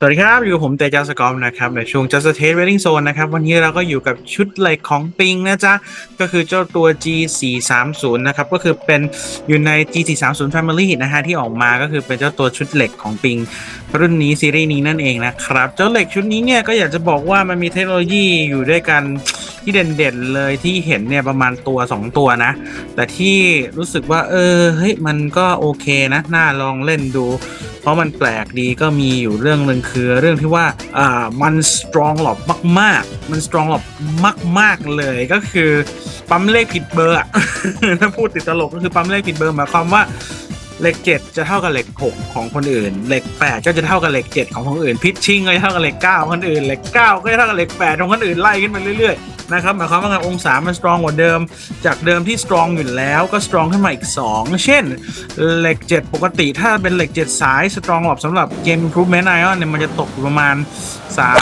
สวัสดีครับ อยู่กับผมเตจาสกอมนะครับ ในช่วง Just a Taste Wedding Zone นะครับ วันนี้เราก็อยู่กับชุดเหล็กของปิงนะจ๊ะ ก็คือเจ้าตัว G430 นะครับ ก็คือเป็นอยู่ใน G430 Family นะฮะที่ออกมาก็คือเป็นเจ้าตัวชุดเหล็กของปิง รุ่นนี้ซีรีส์นี้นั่นเองนะครับ เจ้าเหล็กชุดนี้เนี่ยก็อยากจะบอกว่ามันมีเทคโนโลยีอยู่ด้วยกัน ที่เด่นๆเลยที่เห็นเนี่ยประมาณตัว 2 ตัวนะ แต่ที่รู้สึกว่า เออเฮ้ยมันก็โอเคนะน่าลองเล่นดู เพราะมันแปลกดีก็มีอยู่เรื่องหนึ่งคือเรื่องที่ว่าอ่ามันสตรองหลบมาก ๆ มันสตรองหลบมาก ๆเลยก็คือปั๊มเลขผิดเบอร์ถ้าพูดติดตลกก็คือปั๊มเลขผิดเบอร์หมายความว่าเลขเจ็ดจะเท่ากับเลขหกของคนอื่นเลขแปดก็จะเท่ากับเลขเจ็ดของคนอื่น พิชชิ่งก็จะเท่ากับเลขเก้าของคนอื่นเลขเก้าก็จะเท่ากับเลขแปดของคนอื่นไล่ขึ้นไปเรื่อยๆ นะครับหมายความว่าไงองศามันสตรองกว่าเดิม จากเดิมที่สตรองอยู่แล้วก็สตรองขึ้นมาอีก 2 เช่นเหล็ก 7 ปกติถ้าเป็นเหล็ก 7 สายสตรองหลบสำหรับเกม Improvement Ion เนี่ยมันจะตกประมาณ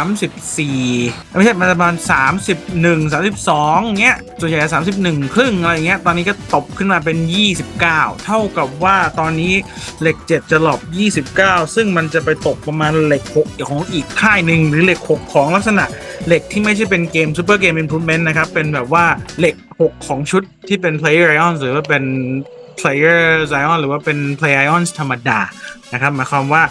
34 ไม่ใช่มันจะประมาณ 31 32เงี้ยส่วนใหญ่31 ครึ่งอะไรเงี้ยตอนนี้ก็ตบขึ้นมาเป็น 29 เท่ากับว่าตอนนี้เหล็ก 7 จะหลบ29 ซึ่งมันจะไปตกประมาณเหล็ก 6 ของอีกค่ายหนึ่งหรือเหล็ก 6 ของลักษณะ เหล็กที่ไม่ใช่เป็นเกม Super Game Improvement นะครับ เป็นแบบว่าเหล็ก 6 ของชุดที่เป็น Player Ions หรือว่าเป็น Player Ion หรือว่าเป็น Play Ions ธรรมดานะครับหมายความว่า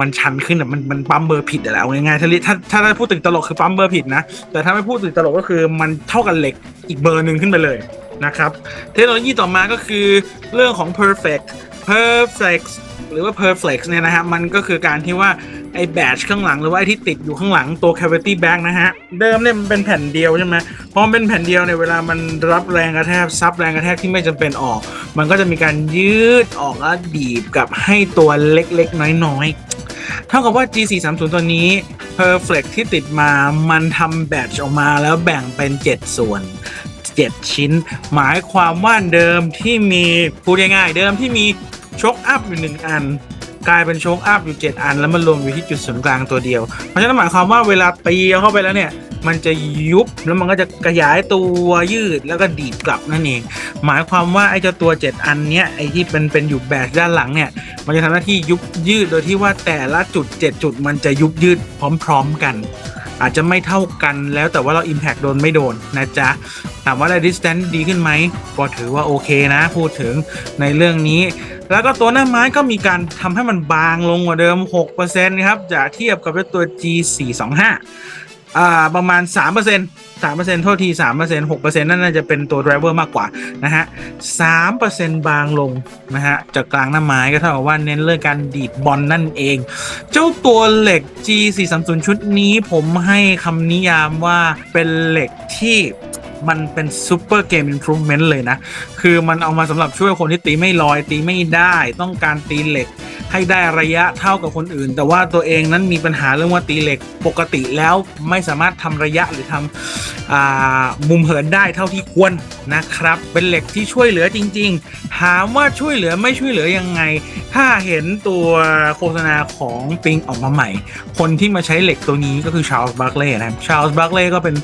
มันชันขึ้นอะมันมันปั๊มเบอร์ผิดอะแหละเอาง่ายๆถ้าถ้าถ้าพูดถึงตลกคือปั๊มเบอร์ผิดนะ แต่ถ้าไม่พูดถึงตลกก็คือมันเท่ากับเหล็กอีกเบอร์หนึ่งขึ้นไปเลยนะครับ เทคโนโลยีต่อมาก็คือเรื่องของ perfect perfect หรือว่า perflex เนี่ยนะฮะมันก็คือการที่ว่า ไอ้แบชข้างหลังหรือว่าไอ้ที่ติดอยู่ข้างหลังตัว cavity bag นะฮะ เดิมเนี่ยมันเป็นแผ่นเดียวใช่ไหมพอมันเป็นแผ่นเดียวเนี่ยเวลามันรับแรงกระแทกซับแรงกระแทกที่ไม่จำเป็นออก มันก็จะมีการยืดออกแล้วบีบกับให้ตัวเล็กๆ น้อยๆ เท่ากับว่า G430 ตัวนี้ Perflex ที่ติดมามันทำแบตออกมาแล้วแบ่งเป็น 7 ส่วน 7 ชิ้น หมายความว่าเดิมที่มีพูดง่ายๆเดิมที่มีโชคอัพอยู่1อัน กลายเป็นโชคอัพอยู่ 7 อัน แล้วมันรวมอยู่ที่จุดศูนย์กลางตัวเดียว เพราะฉะนั้นหมายความว่าเวลาตีเข้าไปแล้วเนี่ย มันจะยุบแล้วมันก็จะขยายตัวยืดแล้วก็ดีดกลับนั่นเอง หมายความว่าไอ้เจ้าตัว 7 อันเนี้ยไอ้ที่เป็นเป็นอยู่แบชด้านหลังเนี่ย มันจะทำหน้าที่ยุบยืดโดยที่ว่าแต่ละจุด 7 จุดมันจะยุบยืดพร้อม ๆ กัน อาจจะไม่เท่ากันแล้วแต่ว่าเรา Impact โดนไม่โดนนะจ๊ะ ถามว่าได้ distance ดีขึ้นไหมก็ถือว่าโอเคนะ พูดถึงในเรื่องนี้ แล้วก็ตัวหน้าไม้ก็มีการทำให้มันบางลงกว่าเดิม6%นะครับจะเทียบกับตัว G425 อ่าประมาณ 3% 3%โทษที3% 6%นั่นน่าจะเป็นตัว driver มากกว่านะฮะ 3%บางลงนะฮะ จากกลางหน้าไม้ก็เท่ากับว่าเน้นเรื่องการดีดบอลนั่นเอง เจ้าตัวเหล็ก G430 ชุดนี้ผมให้คำนิยามว่าเป็นเหล็กที่ มันเป็นซูเปอร์เกม i ิ p รูเมนต์เลยนะ คือมันเอามาสำหรับช่วยคนที่ตีไม่ลอย ตีไม่ได้ ต้องการตีเหล็ก ให้ได้ระยะเท่ากับคนอื่น แต่ว่าตัวเองนั้นมีปัญหาเรื่องว่าตีเหล็กปกติแล้วไม่สามารถทำระยะหรือทำอ่ามุมเหินได้เท่าที่ควรนะครับ เป็นเหล็กที่ช่วยเหลือจริง ๆ ถามว่าช่วยเหลือไม่ช่วยเหลือยังไง ถ้าเห็นตัวโฆษณาของปิงออกมาใหม่ คนที่มาใช้เหล็กตัวนี้ก็คือชาลส์บาร์เล่นะครับชาลส์บาร์เล่ก็เป็น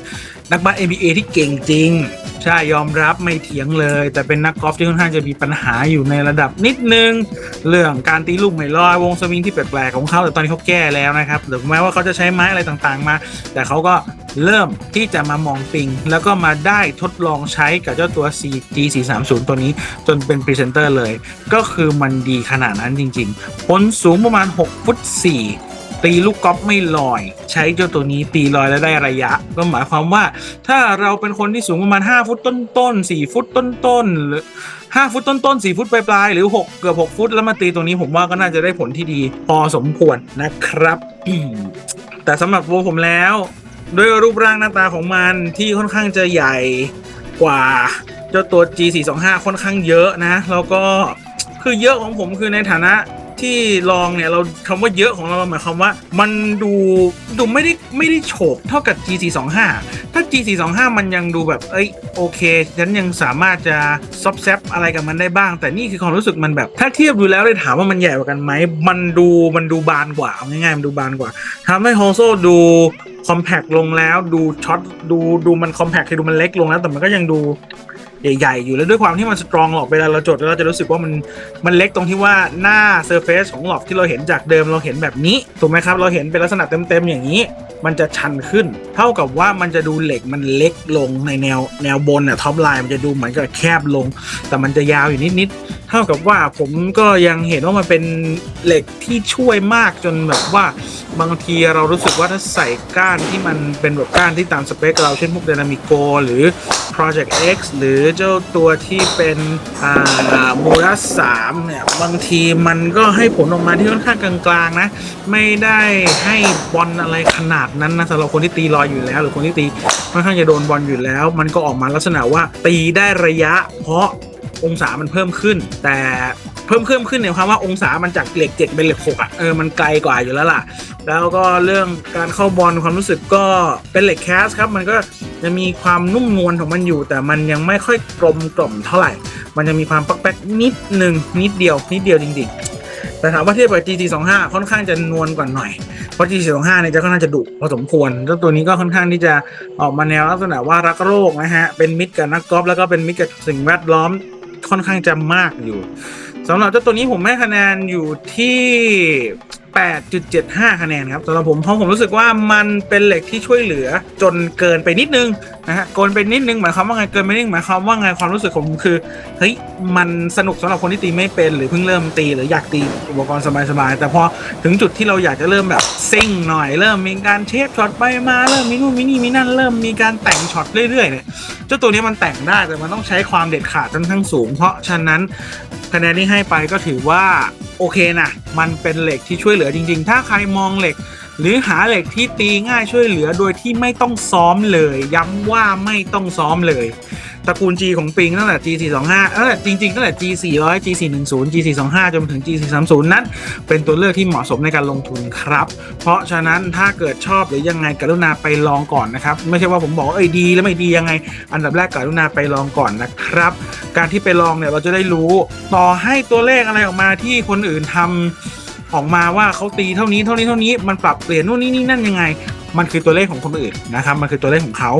นักบาส NBA ที่เก่งจริง ใช่ยอมรับไม่เถียงเลย แต่เป็นนักกอล์ฟที่ค่อนข้างจะมีปัญหาอยู่ในระดับนิดนึง เรื่องการตีลูกไม่ลอยวงสวิงที่แปลกๆของเขาแต่ตอนนี้เขาแก้แล้วนะครับหรือแม้ว่าเขาจะใช้ไม้อะไรต่างๆมา แต่เขาก็เริ่มที่จะมามองปิง แล้วก็มาได้ทดลองใช้กับเจ้าตัว CG 4 3 0ตัวนี้จนเป็นพรีเซนเตอร์เลย ก็คือมันดีขนาดนั้นจริงๆผลสูงประมาณ 6 ฟุต 4 ตีลูกกอล์ฟไม่ลอย ใช้เจ้าตัวนี้ตีลอยและได้ระยะ ก็หมายความว่า ถ้าเราเป็นคนที่สูงประมาณ 5 ฟุตต้นๆ4ฟุตต้นๆหรือ5ฟุตต้นๆ4ฟุตปลายๆหรือ 6 เกือบ6ฟุตแล้วมาตีตรงนี้ผมว่าก็น่าจะได้ผลที่ดี พอสมควรนะครับ แต่สำหรับตัวผมแล้ว ด้วยรูปร่างหน้าตาของมันที่ค่อนข้างจะใหญ่กว่าเจ้าตัว G425 ค่อนข้างเยอะนะ แล้วก็คือเยอะของผมคือในฐานะ ที่ลองเนี่ยเราคำว่าเยอะของเราหมายความว่า มันดูดูไม่ได้ไม่ได้โฉบเท่ากับ G425 ถ้า G425 มันยังดูแบบเอ้ยโอเคฉันยังสามารถจะซอบแซบอะไรกับมันได้บ้าง แต่นี่คือความรู้สึกมันแบบ ถ้าเทียบดูแล้วเลยถามว่ามันใหญ่กว่ากันไหมมันดูมันดูบานกว่าเอาง่ายๆมันดูบานกว่าทำให้โฮโซดูคอมแพคลงแล้วดูช็อตดูดูมันคอมแพคคือดูมันเล็กลงแล้วแต่มันก็ยังดู ใหญ่ๆอยู่แล้วด้วยความที่มันสตรองหลอกเวลาเราจดเราจะรู้สึกว่ามันมันเล็กตรงที่ว่าหน้าเซอร์เฟซของหลอกที่เราเห็นจากเดิมเราเห็นแบบนี้ถูกไหมครับเราเห็นเป็นลักษณะเต็มๆอย่างนี้ มันจะชันขึ้น เท่ากับว่ามันจะดูเหล็กมันเล็กลงในแนวแนวบนเนี่ยท็อปไลน์มันจะดูเหมือนกับแคบลง แต่มันจะยาวอยู่นิดๆเท่ากับว่าผมก็ยังเห็นว่ามันเป็นเหล็กที่ช่วยมากจนแบบว่าบางทีเรารู้สึกว่าถ้าใส่ก้านที่มันเป็นแบบก้านที่ตามสเปคเราเช่นพวก Dynamico หรือ Project X หรือเจ้าตัวที่เป็นมูรัสสามเนี่ย บางทีมันก็ให้ผลออกมาที่ค่อนข้างกลางๆนะ ไม่ได้ให้บอลอะไรขนาดนั้นนะสำหรับคนที่ตีลอยอยู่แล้ว หรือคนที่ตีค่อนข้างจะโดนบอลอยู่แล้ว มันก็ออกมาลักษณะว่าตีได้ระยะเพราะองศามันเพิ่มขึ้น แต่ เพิ่มเพิ่มขึ้นเนี่ยความว่าองศามันจากเหล็กเจ็ดเป็นเหล็กหกอะเออมันไกลกว่าอยู่แล้วล่ะ แล้วก็เรื่องการเข้าบอลความรู้สึกก็เป็นเหล็กแคสครับมันก็จะมีความนุ่มนวลของมันอยู่ แต่มันยังไม่ค่อยกลมกล่อมเท่าไหร่ มันจะมีความปักแป๊กนิดหนึ่งนิดเดียวนิดเดียวจริงๆ แต่ถามว่าเทียบกับ GT25 ค่อนข้างจะนวลกว่าหน่อยเพราะ GT25 เนี่ยจะค่อนข้างจะดุพอสมควรแล้วตัวนี้ก็ค่อนข้างที่จะออกมาแนวลักษณะว่ารักโลกนะฮะเป็นมิตรกับนักกอล์ฟแล้วก็เป็นมิตรกับสิ่งแวดล้อมค่อนข้างจะมากอยู่ สำหรับเจ้าตัวนี้ผมให้คะแนนอยู่ที่ 8.75 คะแนนครับสำหรับผมเพราะผมรู้สึกว่ามันเป็นเหล็กที่ช่วยเหลือจนเกินไปนิดนึง นะฮะเกินไปนิดนึงหมายความว่าไงเกินไปนิดนึงหมายความว่าไงความรู้สึกของผมคือเฮ้ยมันสนุกสำหรับคนที่ตีไม่เป็นหรือเพิ่งเริ่มตีหรืออยากตีอุปกรณ์สบายๆแต่พอถึงจุดที่เราอยากจะเริ่มแบบซิ่งหน่อยเริ่มมีการเชฟช็อตไปมาเริ่มมีนู่นมีนี่มีนั่นเริ่มมีการแต่งช็อตเรื่อยๆเนี่ยเจ้าตัวนี้มันแต่งได้แต่มันต้องใช้ความเด็ดขาดค่อนข้างสูง เพราะฉะนั้นคะแนนที่ให้ไปก็ถือว่าโอเคนะมันเป็นเหล็กที่ช่วยเหลือจริง ๆ ถ้าใครมองเหล็ก หรือหาเหล็กที่ตีง่ายช่วยเหลือโดยที่ไม่ต้องซ้อมเลย ย้ำว่าไม่ต้องซ้อมเลยตระกูล G ของปิงตั้งแต่ G425 เออจริงๆตั้งแต่ G400 G410 G425 จนถึง G430 นั้น เป็นตัวเลือกที่เหมาะสมในการลงทุนครับ เพราะฉะนั้นถ้าเกิดชอบหรือยังไงกรุณาไปลองก่อนนะครับ ไม่ใช่ว่าผมบอกเอ้ยดีแล้วไม่ดียังไง อันดับแรกกรุณาไปลองก่อนนะครับ การที่ไปลองเนี่ยเราจะได้รู้ ต่อให้ตัวเลขอะไรออกมาที่คนอื่นทำ ออกมาว่าเขาตีเท่านี้เท่านี้เท่านี้มันปรับเปลี่ยนนู่นนี่นี่นั่นยังไง มันคือตัวเลขของคนอื่นนะครับมันคือตัวเลขของเขา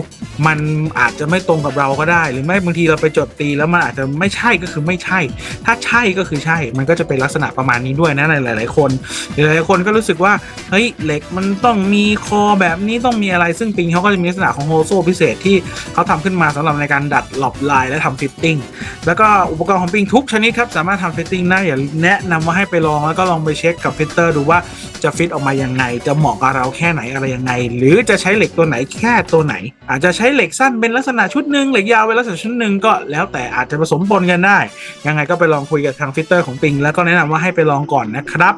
มันอาจจะไม่ตรงกับเราก็ได้ หรือไม่บางทีเราไปจดตีแล้วมันอาจจะไม่ใช่ก็คือไม่ใช่ ถ้าใช่ก็คือใช่ มันก็จะเป็นลักษณะประมาณนี้ด้วยนะในหลาย ๆ คนหลายๆคนก็รู้สึกว่าเฮ้ยเหล็กมันต้องมีคอแบบนี้ต้องมีอะไรซึ่งปิงเขาก็จะมีลักษณะของโฮโซพิเศษที่เขาทำขึ้นมาสำหรับในการดัดหลอบลายและทำฟิตติ้งแล้วก็อุปกรณ์ของปิงทุกชนิดครับสามารถทำฟิตติ้งได้อย่าแนะนำว่าให้ไปลองแล้วก็ลองไปเช็คกับฟิตเตอร์ดูว่าจะฟิตออกมายังไง จะเหมาะกับเราแค่ไหนอะไรยังไง หรือจะใช้เหล็กตัวไหนแค่ตัวไหน อาจจะใช้เหล็กสั้นเป็นลักษณะชุดหนึ่งเหล็กยาวเป็นลักษณะชุดหนึ่งก็แล้วแต่อาจจะผสมปนกันได้ ยังไงก็ไปลองคุยกับทางฟิตเตอร์ของปิงแล้วก็แนะนำว่าให้ไปลองก่อนนะครับ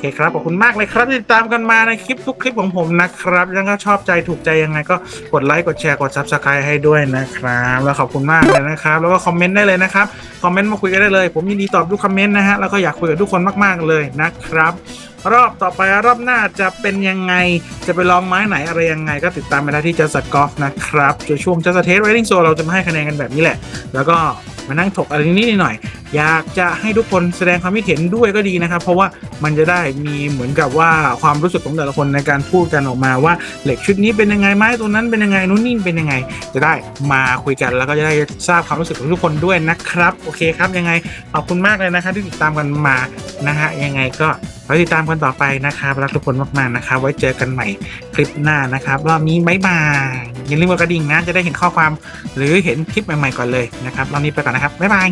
เคครับ ขอบคุณมากเลยครับที่ติดตามกันมาในคลิปทุกคลิปของผมนะครับยังก็ชอบใจถูกใจยังไงก็กดไลค์กดแชร์กด subscribe ให้ด้วยนะครับ แล้วขอบคุณมากเลยนะครับ แล้วก็คอมเมนต์ได้เลยนะครับ คอมเมนต์มาคุยกันได้เลย ผมยินดีตอบทุกคอมเมนต์นะฮะแล้วก็อยากคุยกับทุกคนมากๆเลยนะครับ รอบต่อไปรอบหน้าจะเป็นยังไงจะไปลองไม้ไหนอะไรยังไง ก็ติดตามไปได้ที่จัสกอล์ฟนะครับช่วงจัสเทสเรดดิ้งโซเราจะมาให้คะแนนกันแบบนี้แหละ แล้วก็ มานั่งถกอะไรนิดหน่อย อยากจะให้ทุกคนแสดงความคิดเห็นด้วยก็ดีนะครับ เพราะว่ามันจะได้มีเหมือนกับว่าความรู้สึกของแต่ละคนในการพูดกันออกมาว่าเหล็กชุดนี้เป็นยังไงไม้ตัวนั้นเป็นยังไงนู้นนี่เป็นยังไง จะได้มาคุยกันแล้วก็จะได้ทราบความรู้สึกของทุกคนด้วยนะครับโอเคครับยังไงขอบคุณมากเลยนะครับที่ติดตามกันมานะฮะยังไงก็ไว้ติดตามกันต่อไปนะครับรักทุกคนมากๆนะครับ ไว้เจอกันใหม่คลิปหน้านะครับรอบนี้บ๊ายบาย อย่าลืมกดกระดิ่งนะจะได้เห็นข้อความ หรือเห็นคลิปใหม่ๆก่อนเลยนะครับรอบนี้ไปก่อนนะครับบ๊ายบาย